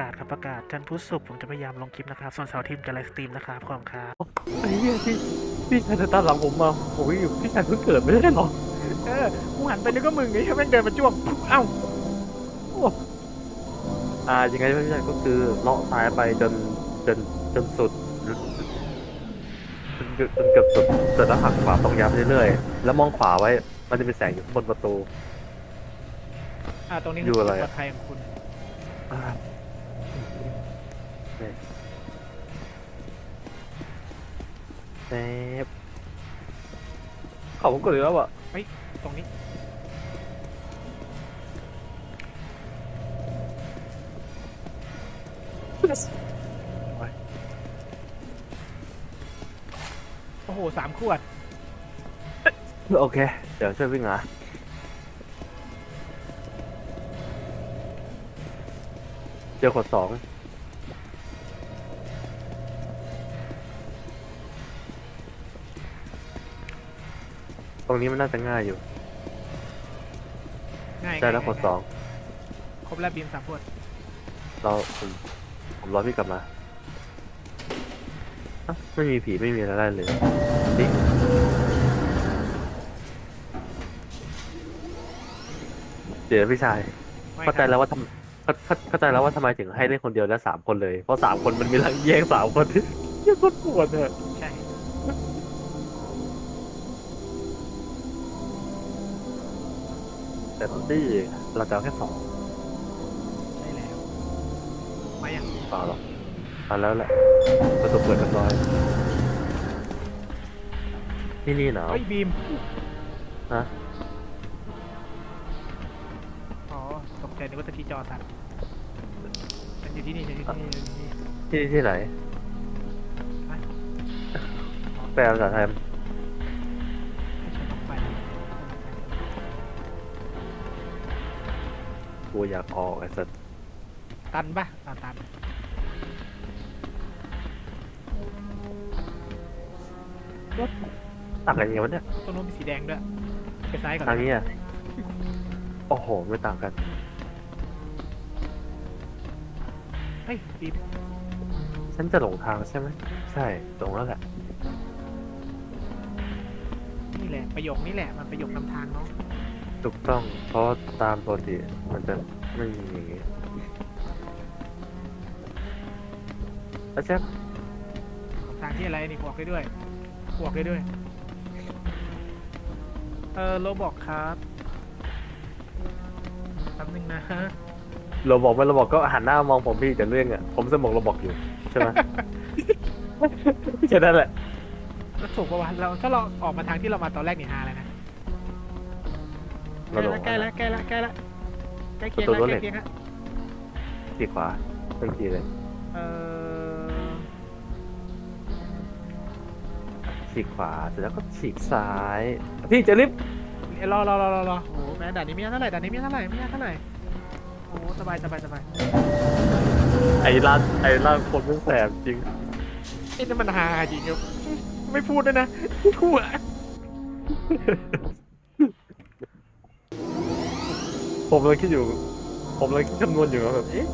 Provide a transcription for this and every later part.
กาศครับประกาศจันทร์พุธศุกร์ผมจะพยายามลงคลิปนะครับส่วนเสาร์อาทิตย์จะไลฟ์สตรีมนะครับขอบคุณครับไอ้เหี้ยพี่พี่ชายเดินตามหลังผมมาผมก็อยู่พี่ชายเพิ่งเกิดไม่ใช่หรอเออกูหันไปนึกว่ามึงไอ้แม่งเดินมาจ้วงเอ้าอ่ายังไงพี่ชายก็คือเลาะซ้ายไปจนจนจนสุดจนจนเกือบสุดเสร็จแล้วหักขวาตรงย้ำเรื่อยๆแล้วมองขวาไว้ มันจะเป็นแสงอยู่บนประตูอ่าตรงนี้อยู่อะไรปลอะอดภัยของคุณอ่า เนี่ยเซฟเขาผมกดเลยแล้วอะตรงนี้ โอ้โหสามขวด โอเค เดี๋ยวช่วยวิ่งหาเจอขวดสอง รงนี้มันน่าจะง่ายอยู่ง่ายได้แล้วขวดสองครบแล้วบีมสามขวดเราผมผมรอพี่กลับมาอ๊ะไม่มีผีไม่มีอะไรได้เลยนี่เดี๋ยวพี่ชายไม่เข้าใจครับแล้วว่าทำเข้าเข้าเข้าใจแล้วว่าทำไมถึงให้เล่นคนเดียวและสามคนเลย เพราะสามคนมันมีทั้งแย่งสามคนเยี่ยคนปวดเถอะ แต่ที่เราจะเอาแค่สองใช่แล้วมาอย่างเปล่าหรอกเอาแล้วแหละประตูเปิดเรียบร้อยที่นี่หนาวเฮ้ยบีมฮะอ๋อตกใจนึกว่าจะที่จอสั่นฉันอยู่ที่นี่ฉันอยู่ที่นี่ฉันอยู่ที่นี่ที่ที่ไหนไปแปลภาษาไทย กูอยากออกไอ้สัสตันปะตันตันต่างกันยังไงวะเนี่ยตรงนู้นมีสีแดงด้วย ไปซ้ายก่อนทางนี้อะโอ้โห ไม่ต่างกัน เฮ้ยบีมฉันจะหลงทางใช่ไหม ใช่ ตรงแล้วแหละ นี่แหละ ประโยคนี้แหละ มันประโยคนำทางเนาะ ถูกต้องเพราะตามปกติมันจะไม่มีอย่างงี้แล้วใช่ทางที่อะไรนี่บวกได้ด้วยบวกได้ด้วย เออโลบอกครับแป๊บนึงนะฮะเราบอกไม่เราบอกก็หันหน้ามองผมพี่แต่เรื่องอะผมสมองเราบอกอยู่ใช่ไหม แค่นั้นแหละ แล้วถูกปะวะเราถ้าเราออกมาทางที่เรามาตอนแรกนี่ฮาเลยนะใกเราล้หลละงใกล้ละใกล้ละใกล้ละใกล้เคียงประตูละรถใกเหล็ล้กเคียงละที่ขวาทันทีเลยเออฉีกขวาเสร็จแล้วก็ฉีกซ้าย พี่เจะลิฟต์เอ้ยรอรอรอรอรอโอ้โหแม่ด่านนี้ไม่ยากเท่าไหร่ด่านนี้ไม่ยากเท่าไหร่ไม่ยากเท่าไหร่โอ้โหสบายสบายสบายไอ้ร้านไอ้ร้านคนมันแสบจริงไอ้นั่นมันฮาจริงครับไม่พูดด้วยนะพูด ผมเลยคิดอยู่ ผมเลยคิดคำนวณอยู่ว่าแบบเอ๊ะ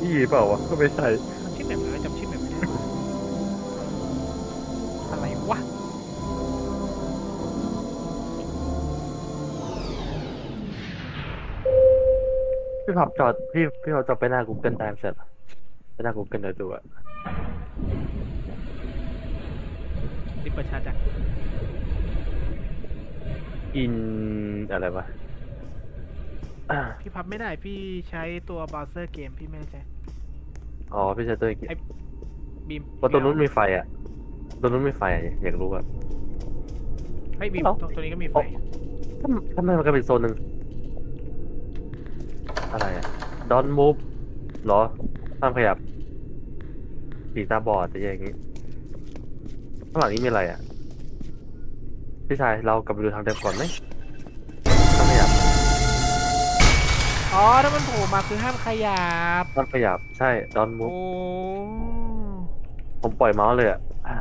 อีเปล่าวะก็ไม่ใช่มันชื่อแบบไหนจำชื่อแบบไม่ได้อะไรวะพี่ขับจอดพี่พี่เราจอดไปหน้า Google Time เสร็จไปหน้า Google เดี๋ยวดูอะนี่ประชาจักรอินอะไรวะอ่า พี่พับไม่ได้พี่ใช้ตัวเบราว์เซอร์เกมพี่ไม่ได้ใช้ อ๋อพี่ใช้ตัวอีกไอ้ บีมว่าตัวนู้นมีไฟอะตัวนู้นมีไฟอะอยากรู้อะไอ้ยบีมเอ้าตรงตัวนี้ก็มีไฟทำทำไมมันก็เป็นโซนหนึ่งอะไรอะ Don't move เหรอห้ามขยับสีตาบอดจะอย่างงี้ข้างหลังนี้มีอะไรอะพี่ชายเรากลับไปดูทางเดิมก่อนไหมห้ามขยับ อ๋อถ้ามันโผล่มาคือห้ามขยับห้ามขยับใช่ Don't โอ้ move ผมปล่อยเมาส์เลยอะอะ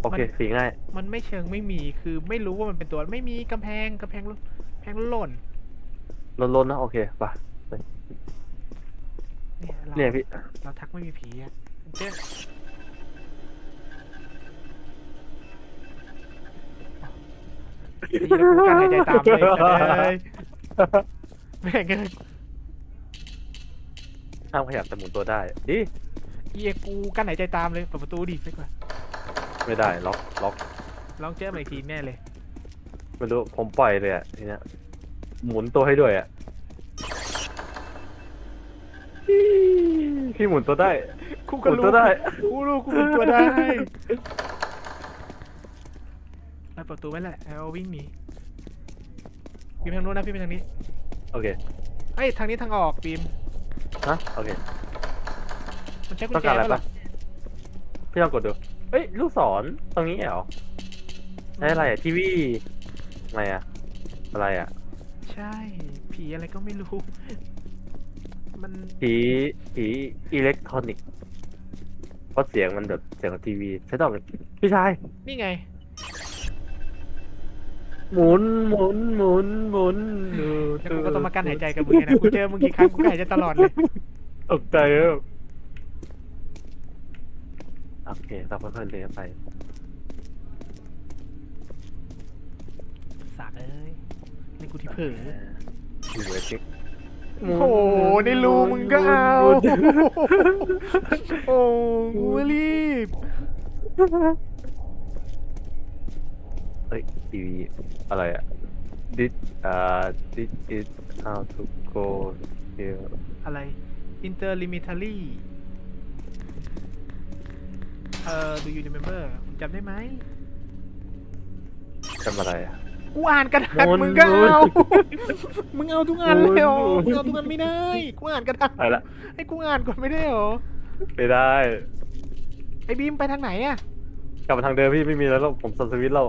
โอเคมัน สีง่าย มันไม่เชิงไม่มีคือไม่รู้ว่ามันเป็นตัวไม่มีกำแพงกำแพงกำแพงหล่นล้นๆนะโอเคไปเนี่ยเราเนี่ยพี่เราทักไม่มีผีอะเจ๊นี่แล้วกูการหายใจตามเลยเลย แม่งเอ้ยห้ามขยับแต่หมุนตัวได้ ดิเฮียกูกั้นหายใจตามเลยเปิดประตูดิไปก่อนไม่ได้ ล็อก ล็อก ลองเจอมาอีกทีแน่เลยไม่รู้ ผมปล่อยเลยอะทีเนี้ย หมุนตัวให้ด้วยอะอี้พี่หมุนตัวได้ กูหก็มุนรู้ตัวได้ กูรู้กูเป็นตัวได้เปิดประตูไว้แหละเอาวิ่งหนีบีมทางโน้นนะพี่ไปทางนี้ โอเคเอ้ยทางนี้ทางออกบีมฮะโอเคมันใช้กุญต้องแจการอะไรปะปะล่ะพี่ลองกดดูเอ้ยลูกศรตรงนี้เหรอใช้อะไรอะทีวีอะไรอะอะไรอะใช่ ผีอะไรก็ไม่รู้ มันผีผีอิเล็กทรอนิกส์เพราะเสียงมันแบบเสียงของทีวีใช่ต้องพี่ชาย นี่ไง หมุนหมุนหมุนหมุนดูแล้วกูก็ต้องมากั้นหายใจกับมึงไงนะกูเจอมึงกี่ครั้งกูก็หายใจตลอดเลยตกใจเออโอเคเราค่อยๆเดินไปสากเอ้ยนี่กูที่เผลออยู่เลยจิ๊กโอ้โหในรูมึงก็เอาโอ้กูรีบ เฮ้ยทีวีอะไรอะ this อ่า this is how to go here อะไร interlimitary เอ่อ do you remember มึงจำได้ไหมจำอะไรอะกูอ่านกระดาษหมุนมึงก็หมุนเอา มึงเอาทุกอันเลยเหรอหมุนมึงเอาทุกอันไม่ได้ กูอ่านกระดาษอะไรละให้กูอ่านก่อนไม่ได้เหรอไม่ได้ ไอ้บีมไปทางไหนอะ กลับมาทางเดิมพี่ไม่มีแล้วแล้วผมสับสวิตช์แล้ว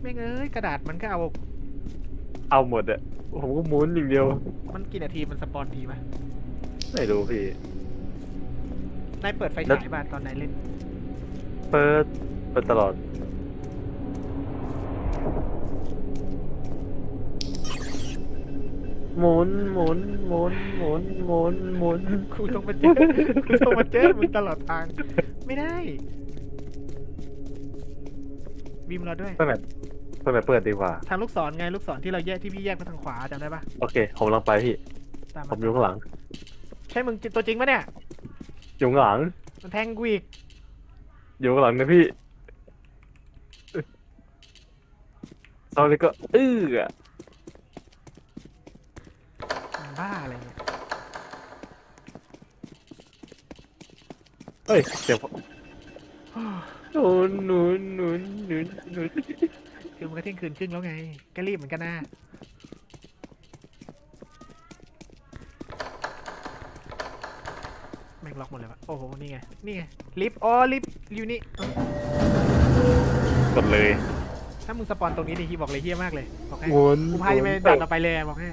แม่งเอ้ยกระดาษมันก็เอา เอาหมดอะผมก็หมุนอย่างเดียวมันกี่นาทีมันสปอนทีปะไม่รู้พี่ นายเปิดไฟแล้วฉายบ้านตอนนายเล่น เปิดเปิดตลอด หมุนหมุนหมุนหมุนหมุนหมุนกูต้องมาเจอกูต้องมาเจอมึงตลอดทาง ไม่ได้บีมเราด้วยเปิดแบบเปิดแบบเปิดดีกว่า ทางลูกศรไงลูกศรที่เราแยกที่พี่แยกมาทางขวาจำได้ปะโอเค ผมลองไปพี่ ตามผมา มอยู่ข้างหลังใช่มึงตัวจริงปะเนี่ย อยู่ข้างหลังมันแทงกูอีกอยู่ข้างหลังนะพี่ตอนนี้ก็อื้ออะมัน บ้าอะไรเนี่ยเฮ้ยเสียงหนุนหนุนหนุนหนุนหนุนคือมันก็เที่ยงคืนครึ่งแล้วไง ก็รีบเหมือนกันนะแม่งล็อกหมดเลยวะโอ้โห นี่ไง นี่ไง ลิฟต์อ๋อ ลิฟต์อยู่นี่เอ้ากดเลย ถ้ามึงสปอนตรงนี้ดิฮีบอกเลยเฮี้ยมากเลย บอกให้หมุนกูพายไปด่านต่อไปเลยบอกให้